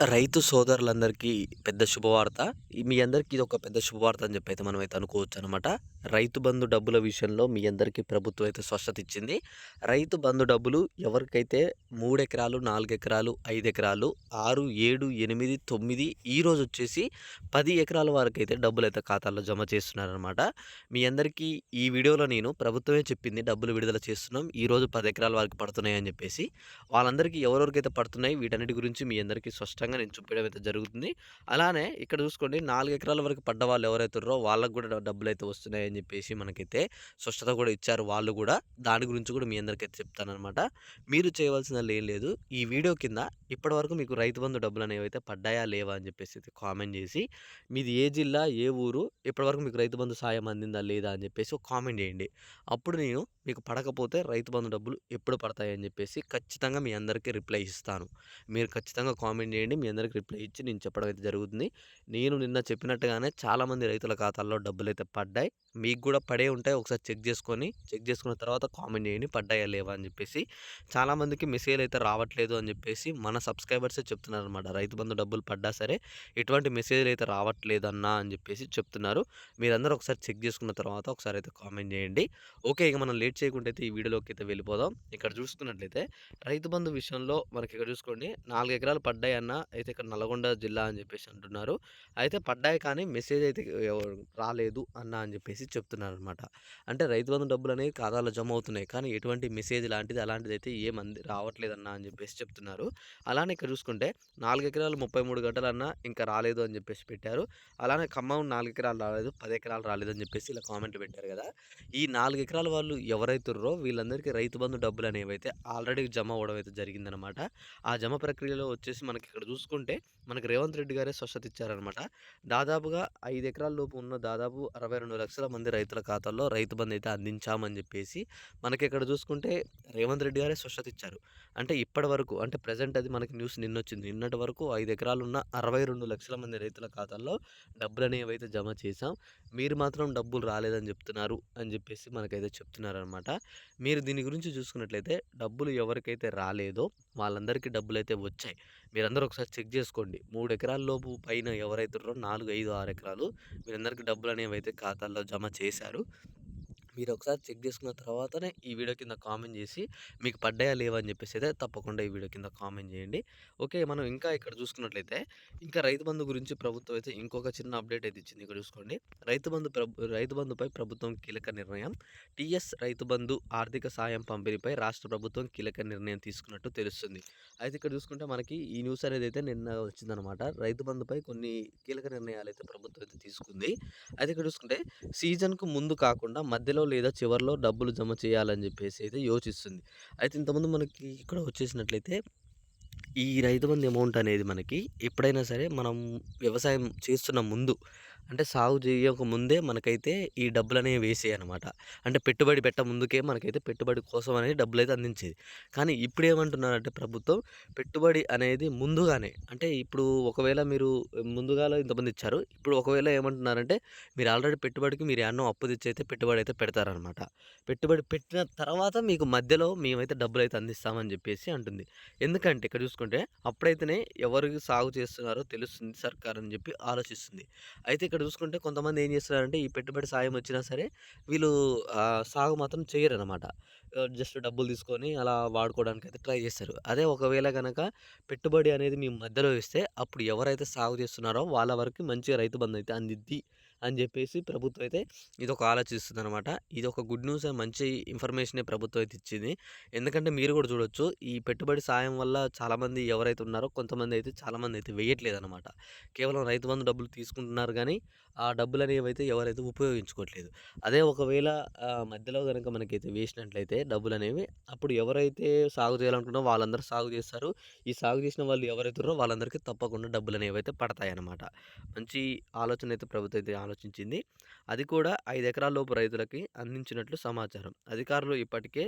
రైతు సోదరులందరికీ పెద్ద శుభవార్త. ఈ మీ అందరికీ ఇదొక పెద్ద శుభవార్త అని చెప్పి అయితే మనమైతే అనుకోవచ్చనమాట. రైతు బంధు డబ్బుల విషయంలో మీ అందరికీ ప్రభుత్వం అయితే స్పష్టత ఇచ్చింది. రైతు బంధు డబ్బులు ఎవరికైతే మూడు ఎకరాలు, నాలుగు ఎకరాలు, ఐదు ఎకరాలు, 6, 7, 8, 9 ఈరోజొచ్చేసి 10 ఎకరాల వరకైతే డబ్బులైతే ఖాతాల్లో జమ చేస్తున్నారనమాట. మీ అందరికీ ఈ వీడియోలో నేను ప్రభుత్వమే చెప్పింది డబ్బులు విడుదల చేస్తున్నాం. ఈరోజు పది ఎకరాల వరకు పడుతున్నాయి అని చెప్పేసి. వాళ్ళందరికీ ఎవరెవరికైతే పడుతున్నాయి వీటన్నిటి గురించి మీ అందరికీ స్పష్టంగా నేను చూపించడం అయితే జరుగుతుంది. అలానే ఇక్కడ చూసుకోండి నాలుగు ఎకరాల వరకు పడ్డ వాళ్ళు ఎవరైతున్నారో వాళ్ళకు కూడా కూడా డబ్బులైతే వస్తున్నాయి అని చెప్పేసి మనకైతే స్పష్టత కూడా ఇచ్చారు వాళ్ళు కూడా. దాని గురించి కూడా మీ అందరికైతే చెప్తాననమాట. మీరు చేయవలసినది ఏం లేదు. ఈ వీడియో కింద ఇప్పటివరకు మీకు రైతు బంధు అయితే పడ్డాయా? లేవా? అని చెప్పేసి అయితే కామెంట్ చేసి మీది ఏ జిల్లా? ఏ ఊరు? ఇప్పటివరకు మీకు రైతు బంధు సాయం అందిందా? లేదా? అని చెప్పేసి ఒక కామెంట్ చేయండి. అప్పుడు నేను మీకు పడకపోతే రైతు బంధు డబ్బులు ఎప్పుడు పడతాయి అని చెప్పేసి ఖచ్చితంగా మీ అందరికీ రిప్లై ఇస్తాను. మీరు ఖచ్చితంగా కామెంట్ చేయండి. మీ అందరికి రిప్లై ఇచ్చి నేను చెప్పడం అయితే జరుగుతుంది. నేను నిన్న చెప్పినట్టుగానే చాలామంది రైతుల ఖాతాల్లో డబ్బులు అయితే పడ్డాయి. మీకు కూడా పడే ఉంటాయి. ఒకసారి చెక్ చేసుకొని, చెక్ చేసుకున్న తర్వాత కామెంట్ చేయండి. పడ్డాయా? లేవా? అని చెప్పేసి. చాలామందికి మెసేజ్‌లు అయితే రావట్లేదు అని చెప్పేసి మన సబ్స్క్రైబర్సే చెప్తున్నారనమాట. రైతు బంధు డబ్బులు పడ్డా సరే ఎటువంటి మెసేజ్‌లు అయితే రావట్లేదన్నా అని చెప్పేసి చెప్తున్నారు. మీరందరూ ఒకసారి చెక్ చేసుకున్న తర్వాత ఒకసారి అయితే కామెంట్ చేయండి. ఓకే. ఇక మనం లేట్ చేయకుండా అయితే ఈ వీడియోలోకి అయితే వెళ్ళిపోదాం. ఇక్కడ చూసుకున్నట్లయితే రైతు బంధు విషయంలో మనకి ఇక్కడ చూసుకోండి నాలుగు ఎకరాలు పడ్డాయన్న అయితే ఇక్కడ నల్గొండ జిల్లా అని చెప్పేసి అంటున్నారు. అయితే పడ్డాయి కానీ మెసేజ్ అయితే రాలేదు అన్న అని చెప్పేసి చెప్తున్నారు అనమాట అంటే రైతు బంధు డబ్బులనేవి ఖాతాలో జమ అవుతున్నాయి. కానీ ఎటువంటి మెసేజ్ లాంటిది అలాంటిదైతే అయితే ఏమంది రావట్లేదన్నా అని చెప్పేసి చెప్తున్నారు. అలానే ఇక్కడ చూసుకుంటే నాలుగు ఎకరాలు 33 గంటలన్నా ఇంకా రాలేదు అని చెప్పేసి పెట్టారు. అలానే ఖమ్మం నాలుగు ఎకరాలు రాలేదు, పది ఎకరాలు రాలేదు అని చెప్పేసి ఇలా కామెంట్లు పెట్టారు కదా! ఈ నాలుగు ఎకరాల వాళ్ళు ఎవరైతుర్రో వీళ్ళందరికీ రైతు బంధు అయితే ఆల్రెడీ జమ అవ్వడం అయితే జరిగిందనమాట. ఆ జమ ప్రక్రియలో వచ్చేసి మనకి ఇక్కడ చూసుకుంటే మనకి రేవంత్ రెడ్డి గారే స్వచ్ఛత ఇచ్చారనమాట. దాదాపుగా ఐదు ఎకరాల లోపు ఉన్న దాదాపు 62,00,000 మంది రైతుల ఖాతాల్లో రైతు బంధు అయితే అందించామని చెప్పేసి మనకి ఇక్కడ చూసుకుంటే రేవంత్ రెడ్డి గారే స్పష్టత ఇచ్చారు. అంటే ఇప్పటి వరకు అంటే ప్రజెంట్ అది మనకి న్యూస్ నిన్నొచ్చింది. నిన్నటి వరకు ఐదు ఎకరాలు ఉన్న అరవై రెండు లక్షల మంది రైతుల ఖాతాల్లో డబ్బులు అనేవైతే జమ చేశాం. మీరు మాత్రం డబ్బులు రాలేదని చెప్తున్నారు అని చెప్పేసి మనకైతే చెప్తున్నారనమాట. మీరు దీని గురించి చూసుకున్నట్లయితే డబ్బులు ఎవరికైతే రాలేదో వాళ్ళందరికీ డబ్బులు అయితే వచ్చాయి. మీరందరూ ఒకసారి చెక్ చేసుకోండి. మూడు ఎకరాల లోపు పైన ఎవరైతే ఉన్నారో 4, 5, 6 ఎకరాలు అనేవి అయితే ఖాతాల్లో జమ చేశారు. మీరు ఒకసారి చెక్ చేసుకున్న తర్వాతనే ఈ వీడియో కింద కామెంట్ చేసి మీకు పడ్డాయా? లేవా? అని చెప్పేసి అయితే తప్పకుండా ఈ వీడియో కింద కామెంట్ చేయండి. ఓకే. మనం ఇంకా ఇక్కడ చూసుకున్నట్లయితే ఇంకా రైతు బంధు గురించి ప్రభుత్వం అయితే ఇంకొక చిన్న అప్డేట్ అయితే ఇచ్చింది. ఇక్కడ చూసుకోండి. రైతు బంధు ప్రభు రైతు బంధుపై ప్రభుత్వం కీలక నిర్ణయం. టీఎస్ రైతు బంధు ఆర్థిక సాయం పంపిణీపై రాష్ట్ర ప్రభుత్వం కీలక నిర్ణయం తీసుకున్నట్టు తెలుస్తుంది. అయితే ఇక్కడ చూసుకుంటే మనకి ఈ న్యూస్ అనేది అయితే నిన్న వచ్చిందనమాట. రైతు బంధుపై కొన్ని కీలక నిర్ణయాలు అయితే ప్రభుత్వం అయితే తీసుకుంది. అయితే ఇక్కడ చూసుకుంటే సీజన్‌కు ముందు కాకుండా మధ్యలో లేదా చివరిలో డబ్బులు జమ చేయాలని చెప్పేసి అయితే యోచిస్తుంది. అయితే ఇంతకుముందు మనకి ఇక్కడ వచ్చేసినట్లయితే ఈ రైతు బంధు అమౌంట్ అనేది మనకి ఎప్పుడైనా సరే మనం వ్యవసాయం చేస్తున్న ముందు అంటే సాగు చేయక ముందే మనకైతే ఈ డబ్బులనేవి వేసేయనమాట. అంటే పెట్టుబడి పెట్ట ముందుకే మనకైతే పెట్టుబడి కోసం అనేది డబ్బులు అయితే అందించేది. కానీ ఇప్పుడు ఏమంటున్నారంటే ప్రభుత్వం పెట్టుబడి అనేది ముందుగానే అంటే ఇప్పుడు ఒకవేళ మీరు ముందుగా ఇంతమంది ఇచ్చారు. ఇప్పుడు ఒకవేళ ఏమంటున్నారంటే మీరు ఆల్రెడీ పెట్టుబడికి మీరు ఎన్నో అప్పు తెచ్చి అయితే పెట్టుబడి అయితే పెడతారనమాట. పెట్టుబడి పెట్టిన తర్వాత మీకు మధ్యలో మేమైతే డబ్బులు అయితే అందిస్తామని చెప్పేసి అంటుంది. ఎందుకంటే ఇక్కడ చూసుకుంటే అప్పుడైతేనే ఎవరికి సాగు చేస్తున్నారో తెలుస్తుంది సర్కార్ అని చెప్పి ఆలోచిస్తుంది. అయితే ఇక్కడ చూసుకుంటే కొంతమంది ఏం చేస్తున్నారంటే ఈ పెట్టుబడి సాయం వచ్చినా సరే వీళ్ళు సాగు మాత్రం చేయరు అనమాట జస్ట్ డబ్బులు తీసుకొని అలా వాడుకోవడానికి అయితే ట్రై చేస్తారు. అదే ఒకవేళ కనుక పెట్టుబడి అనేది మీ మధ్యలో ఇస్తే అప్పుడు ఎవరైతే సాగు చేస్తున్నారో వాళ్ళ వరకు మంచిగా రైతు బంధు అయితే అందిద్ది అని చెప్పేసి ప్రభుత్వం అయితే ఇదొక ఇది ఒక గుడ్ న్యూస్ మంచి ఇన్ఫర్మేషనే ప్రభుత్వం అయితే ఇచ్చింది. ఎందుకంటే మీరు కూడా చూడొచ్చు ఈ పెట్టుబడి సాయం వల్ల చాలామంది ఎవరైతే ఉన్నారో కొంతమంది అయితే చాలామంది అయితే వేయట్లేదు అనమాట కేవలం రైతు బంధు డబ్బులు తీసుకుంటున్నారు కానీ ఆ డబ్బులనేవైతే ఎవరైతే ఉపయోగించుకోవట్లేదు. అదే ఒకవేళ మధ్యలో కనుక మనకైతే వేసినట్లయితే డబ్బులు అనేవి అప్పుడు ఎవరైతే సాగు చేయాలనుకున్నారో వాళ్ళందరూ సాగు చేస్తారు. ఈ సాగు చేసిన వాళ్ళు ఎవరైతున్నారో వాళ్ళందరికీ తప్పకుండా డబ్బులు డబ్బులనేవైతే పడతాయన్నమాట. మంచి ఆలోచన అయితే ప్రభుత్వం అయితే ఆలోచించింది. అది కూడా ఐదు ఎకరాల లోపు రైతులకి అందించినట్లు సమాచారం. అధికారులు ఇప్పటికే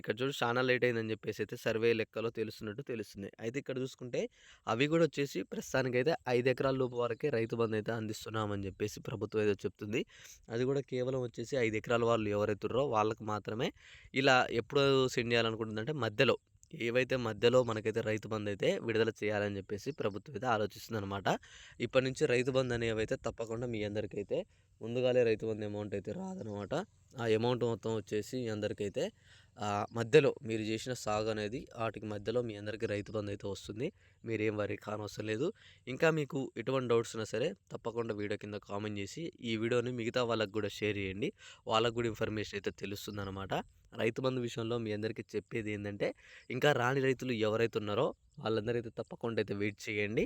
ఇక్కడ చూడు చాలా లేట్ అయిందని చెప్పేసి అయితే సర్వే లెక్కలో తెలుస్తున్నట్టు తెలుస్తుంది. అయితే ఇక్కడ చూసుకుంటే అవి కూడా వచ్చేసి ప్రస్తుతానికైతే ఐదు ఎకరాల లోపు వరకే రైతు బంధు అయితే అందిస్తున్నామని చెప్పి చెప్పేసి ప్రభుత్వం అయితే చెప్తుంది. అది కూడా కేవలం వచ్చేసి ఐదు ఎకరాల వాళ్ళు ఎవరైతున్నారో వాళ్ళకు వాళ్ళకి మాత్రమే ఇలా ఎప్పుడు సెండ్ చేయాలనుకుంటుందంటే మధ్యలో ఏవైతే మధ్యలో మనకైతే రైతు బంధు అయితే విడుదల చేయాలని చెప్పేసి ప్రభుత్వం అయితే ఆలోచిస్తుందనమాట ఇప్పటి నుంచి రైతు బంధు అనేవైతే తప్పకుండా మీ అందరికైతే ముందుగానే రైతు బంధు అమౌంట్ అయితే రాదనమాట ఆ అమౌంట్ మొత్తం వచ్చేసి మీ అందరికైతే మధ్యలో మీరు చేసిన సాగు అనేది వాటికి మధ్యలో మీ అందరికీ రైతు బంధు అయితే వస్తుంది. మీరేం వరి కానవసరం లేదు. ఇంకా మీకు ఎటువంటి డౌట్స్ ఉన్నా సరే తప్పకుండా వీడియో కింద కామెంట్ చేసి ఈ వీడియోని మిగతా వాళ్ళకి కూడా షేర్ చేయండి. వాళ్ళకు కూడా ఇన్ఫర్మేషన్ అయితే తెలుస్తుంది అనమాట రైతు బంధు విషయంలో మీ అందరికీ చెప్పేది ఏంటంటే ఇంకా రాని రైతులు ఎవరైతే ఉన్నారో వాళ్ళందరైతే తప్పకుండా అయితే వెయిట్ చేయండి.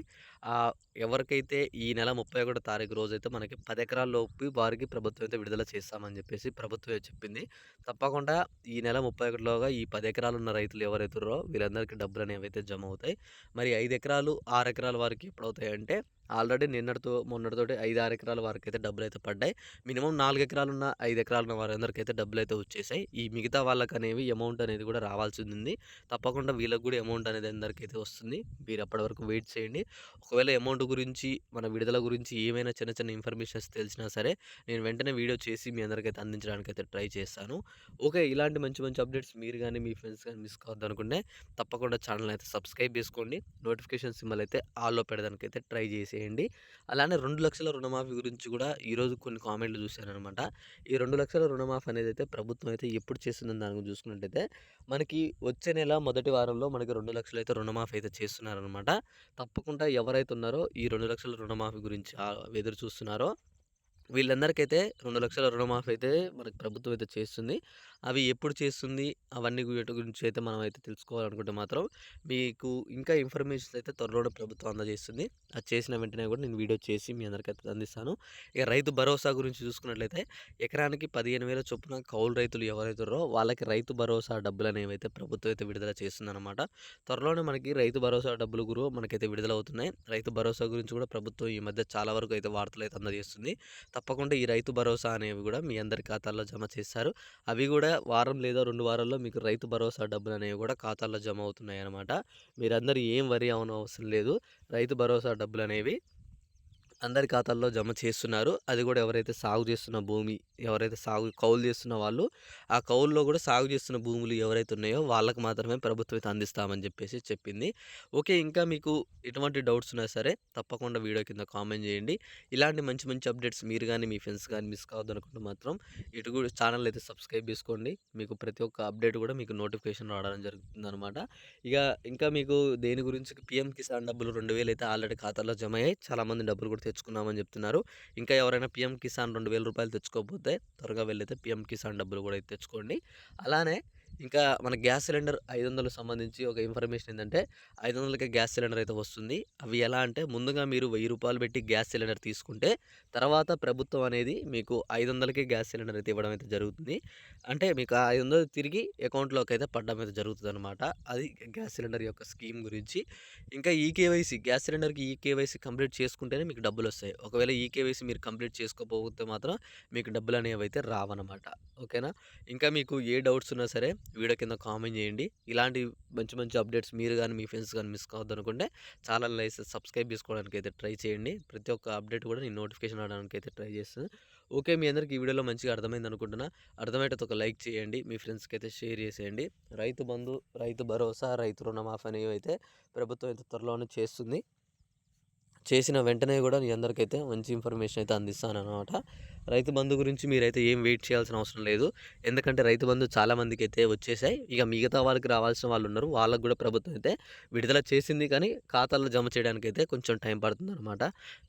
ఎవరికైతే ఈ నెల ముప్పై ఒకటో తారీఖు రోజైతే మనకి పది ఎకరాల్లోపు వారికి ప్రభుత్వం అయితే విడుదల చేస్తామని చెప్పేసి ప్రభుత్వమే చెప్పింది. తప్పకుండా ఈ నెల ముప్పై ఒకటిలోగా ఈ పది ఎకరాలు ఉన్న రైతులు ఎవరైతున్నారో వీళ్ళందరికీ డబ్బులు అనేవి అయితే జమ అవుతాయి. మరి ఐదు ఎకరాలు ఆరు ఎకరాల వారికి ఎప్పుడవుతాయి అంటే ఆల్రెడీ నిన్నటితో మొన్నటితోటి ఐదు ఆరు ఎకరాల వరకు అయితే డబ్బులు అయితే పడ్డాయి. మినిమం నాలుగు ఎకరాలు ఉన్న ఐదు ఎకరాలు ఉన్న వారందరికీ అయితే డబ్బులు అయితే వచ్చేసాయి. ఈ మిగతా వాళ్ళకి అనేవి అమౌంట్ అనేది కూడా రావాల్సి ఉంది తప్పకుండా వీళ్ళకి కూడా అమౌంట్ అనేది అందరికైతే వస్తుంది. మీరు అప్పటి వరకు వెయిట్ చేయండి. ఒకవేళ అమౌంట్ గురించి మన విడుదల గురించి ఏమైనా చిన్న చిన్న ఇన్ఫర్మేషన్స్ తెలిసినా సరే నేను వెంటనే వీడియో చేసి మీ అందరికైతే అందించడానికి అయితే ట్రై చేస్తాను. ఓకే ఇలాంటి మంచి మంచి అప్డేట్స్ మీరు కానీ మీ ఫ్రెండ్స్ కానీ మిస్ కావద్దు అనుకుంటే తప్పకుండా ఛానల్ అయితే సబ్స్క్రైబ్ చేసుకోండి. నోటిఫికేషన్ సింబల్ అయితే ఆల్లో పెడదానికి అయితే ట్రై చేసేయండి అలానే రెండు లక్షల రుణమాఫీ గురించి కూడా ఈరోజు కొన్ని కామెంట్లు చూశానమాట ఈ రెండు లక్షల రుణమాఫీ అనేది అయితే ప్రభుత్వం అయితే ఎప్పుడు చేస్తుందని దాని గురించి చూసుకున్నట్టయితే మనకి వచ్చే నెల మొదటి వారంలో మనకి రెండు లక్షలు అయితే రుణమాఫీ అయితే చేస్తున్నారనమాట. తప్పకుండా ఎవరైతే ఉన్నారో ఈ రెండు లక్షల రుణమాఫీ గురించి ఎదురు చూస్తున్నారో వీళ్ళందరికైతే రెండు లక్షల రుణమాఫీ అయితే మనకి ప్రభుత్వం అయితే చేస్తుంది. అవి ఎప్పుడు చేస్తుంది అవన్నీ గురించి అయితే మనం అయితే తెలుసుకోవాలనుకుంటే మాత్రం మీకు ఇంకా ఇన్ఫర్మేషన్ అయితే త్వరలో ప్రభుత్వం అందజేస్తుంది. అది చేసిన వెంటనే కూడా నేను వీడియో చేసి మీ అందరికీ అయితే అందిస్తాను. ఇక రైతు భరోసా గురించి చూసుకున్నట్లయితే ఎకరానికి పదిహేను వేల చొప్పున కౌలు రైతులు ఎవరైతారో వాళ్ళకి రైతు భరోసా డబ్బులు అనేవి అయితే ప్రభుత్వం అయితే విడుదల చేస్తుందన్నమాట. త్వరలోనే మనకి రైతు భరోసా డబ్బులు గురు మనకైతే విడుదల అవుతున్నాయి రైతు భరోసా గురించి కూడా ప్రభుత్వం ఈ మధ్య చాలా వరకు అయితే వార్తలు అయితే అందజేస్తుంది. తప్పకుండా ఈ రైతు భరోసా అనేవి కూడా మీ అందరి ఖాతాల్లో జమ చేస్తారు. అవి కూడా వారం లేదా రెండు వారాల్లో మీకు రైతు భరోసా డబ్బులు అనేవి కూడా ఖాతాల్లో జమ అవుతున్నాయి అన్నమాట మీరందరూ ఏం వరి అవసరం లేదు. రైతు భరోసా డబ్బులు అనేవి అందరి ఖాతాల్లో జమ చేస్తున్నారు. అది కూడా ఎవరైతే సాగు చేస్తున్న భూమి ఎవరైతే సాగు కౌలు చేస్తున్న వాళ్ళు ఆ కౌలులో కూడా సాగు చేస్తున్న భూములు ఎవరైతే ఉన్నాయో వాళ్ళకి మాత్రమే ప్రభుత్వం అయితే అందిస్తామని చెప్పేసి చెప్పింది. ఓకే ఇంకా మీకు ఎటువంటి డౌట్స్ ఉన్నా సరే తప్పకుండా వీడియో కింద కామెంట్ చేయండి. ఇలాంటి మంచి మంచి అప్డేట్స్ మీరు కానీ మీ ఫ్రెండ్స్ కానీ మిస్ కావద్దు అనుకుంటే మాత్రం ఇటు కూడా ఛానల్ అయితే సబ్స్క్రైబ్ చేసుకోండి. మీకు ప్రతి ఒక్క అప్డేట్ కూడా మీకు నోటిఫికేషన్ రావడం జరుగుతుంది అనమాట ఇక ఇంకా మీకు దేని గురించి పిఎం కిసాన్ డబ్బులు రెండు వేలు అయితే ఆల్రెడీ ఖాతాలో జమ అయ్యాయి. చాలామంది డబ్బులు కూడా తెచ్చుకున్నామని చెప్తున్నారు. ఇంకా ఎవరైనా పిఎం కిసాన్ రెండు వేల రూపాయలు తెచ్చుకోకపోతే త్వరగా వెళ్ళైతే పిఎం కిసాన్ డబ్బులు కూడా తెచ్చుకోండి. అలానే ఇంకా మన గ్యాస్ సిలిండర్ ఐదు వందలకు సంబంధించి ఒక ఇన్ఫర్మేషన్ ఏంటంటే ఐదు వందలకి గ్యాస్ సిలిండర్ అయితే వస్తుంది. అవి ఎలా అంటే ముందుగా మీరు వెయ్యి రూపాయలు పెట్టి గ్యాస్ సిలిండర్ తీసుకుంటే తర్వాత ప్రభుత్వం అనేది మీకు ఐదు వందలకి గ్యాస్ సిలిండర్ అయితే ఇవ్వడం అయితే జరుగుతుంది. అంటే మీకు ఆ ఐదు వందలు తిరిగి అకౌంట్లోకి అయితే పడడం అయితే జరుగుతుంది అనమాట అది గ్యాస్ సిలిండర్ యొక్క స్కీమ్ గురించి. ఇంకా ఈ కేవైసీ గ్యాస్ సిలిండర్కి ఈ కేవైసీ కంప్లీట్ చేసుకుంటేనే మీకు డబ్బులు వస్తాయి. ఒకవేళ ఈ కేవైసీ మీరు కంప్లీట్ చేసుకోకపోతే మాత్రం మీకు డబ్బులు అనేవి అయితే రావన్నమాట. ఓకేనా? ఇంకా మీకు ఏ డౌట్స్ ఉన్నా సరే వీడియో కింద కామెంట్ చేయండి. ఇలాంటి మంచి మంచి అప్డేట్స్ మీరు కానీ మీ ఫ్రెండ్స్ కానీ మిస్ కావద్దు అనుకుంటే ఛానల్ అయితే సబ్స్క్రైబ్ చేసుకోవడానికి అయితే ట్రై చేయండి. ప్రతి ఒక్క అప్డేట్ కూడా నేను నోటిఫికేషన్ రావడానికి అయితే ట్రై చేస్తాను. ఓకే మీ అందరికీ ఈ వీడియోలో మంచిగా అర్థమైంది అనుకుంటున్నా. అర్థమైతే ఒక లైక్ చేయండి. మీ ఫ్రెండ్స్కి అయితే షేర్ చేసేయండి. రైతు బంధు రైతు భరోసా రైతు రుణమాఫీ అనేవి అయితే ప్రభుత్వం అయితే త్వరలోనే చేస్తుంది. చేసిన వెంటనే కూడా మీ అందరికైతే మంచి ఇన్ఫర్మేషన్ అయితే అందిస్తాను అనమాట రైతు బంధు గురించి మీరైతే ఏం వెయిట్ చేయాల్సిన అవసరం లేదు. ఎందుకంటే రైతు బంధు చాలామందికి అయితే వచ్చేసాయి. ఇక మిగతా వాళ్ళకి రావాల్సిన వాళ్ళు ఉన్నారు. వాళ్ళకు కూడా ప్రభుత్వం అయితే విడుదల చేసింది. కానీ ఖాతాల్లో జమ చేయడానికి అయితే కొంచెం టైం పడుతుంది అనమాట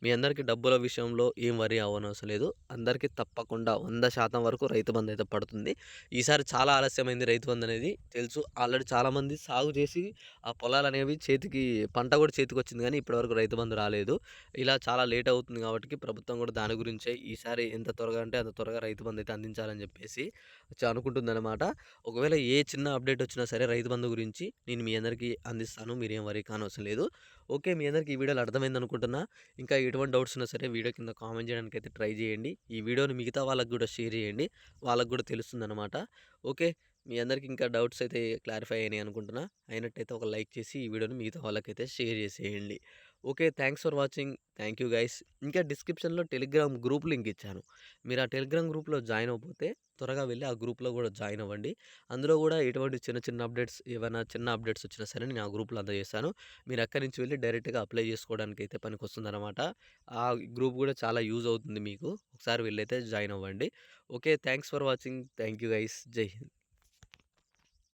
మీ అందరికీ డబ్బుల విషయంలో ఏం వరి అవ్వనవసరం లేదు. అందరికీ తప్పకుండా వంద శాతం వరకు రైతు బంధు అయితే పడుతుంది. ఈసారి చాలా ఆలస్యమైంది రైతు బంధు అనేది. తెలుసు ఆల్రెడీ చాలామంది సాగు చేసి ఆ పొలాలు అనేవి చేతికి పంట కూడా చేతికి వచ్చింది. కానీ ఇప్పటివరకు రైతు బంధు రాలేదు. ఇలా చాలా లేట్ అవుతుంది కాబట్టి ప్రభుత్వం కూడా దాని గురించే ఈసారి ఎంత ఎంత త్వరగా అంటే అంత త్వరగా రైతు బంధు అయితే అందించాలని చెప్పేసి అనుకుంటుందన్నమాట. ఒకవేళ ఏ చిన్న అప్డేట్ వచ్చినా సరే రైతు బంధు గురించి నేను మీ అందరికీ అందిస్తాను మీరేం వరి కానవసరం లేదు. ఓకే మీ అందరికీ ఈ వీడియోలో అర్థమైంది అనుకుంటున్నా. ఇంకా ఎటువంటి డౌట్స్ ఉన్నా సరే వీడియో కింద కామెంట్ చేయడానికి అయితే ట్రై చేయండి. ఈ వీడియోని మిగతా వాళ్ళకి కూడా షేర్ చేయండి. వాళ్ళకి కూడా తెలుస్తుందన్నమాట. ఓకే మీ అందరికీ ఇంకా డౌట్స్ అయితే క్లారిఫై అయినాయి అనుకుంటున్నా. అయినట్టయితే ఒక లైక్ చేసి ఈ వీడియోని మిగతా వాళ్ళకైతే షేర్ చేసేయండి. Okay. Thanks for watching. Thank you guys. ఇంకా డిస్క్రిప్షన్‌లో టెలిగ్రామ్ గ్రూప్ లింక్ ఇచ్చాను. మీరు ఆ టెలిగ్రామ్ గ్రూప్‌లో జాయిన్ అవ్వకపోతే త్వరగా వెళ్ళి ఆ గ్రూప్‌లో కూడా జాయిన్ అవ్వండి. అందులో కూడా ఎటువంటి చిన్న చిన్న అప్డేట్స్ ఏవైనా చిన్న అప్డేట్స్ వచ్చినా సరే నేను ఆ గ్రూప్‌లో అందజేస్తాను. మీరు అక్కడి నుంచి వెళ్ళి డైరెక్ట్‌గా అప్లై చేసుకోవడానికి అయితే పనికి వస్తుందన్నమాట ఆ గ్రూప్ కూడా చాలా యూజ్ అవుతుంది మీకు. ఒకసారి వెళ్ళైతే జాయిన్ అవ్వండి. Okay. Thanks for watching. Thank you guys. జై హింద్.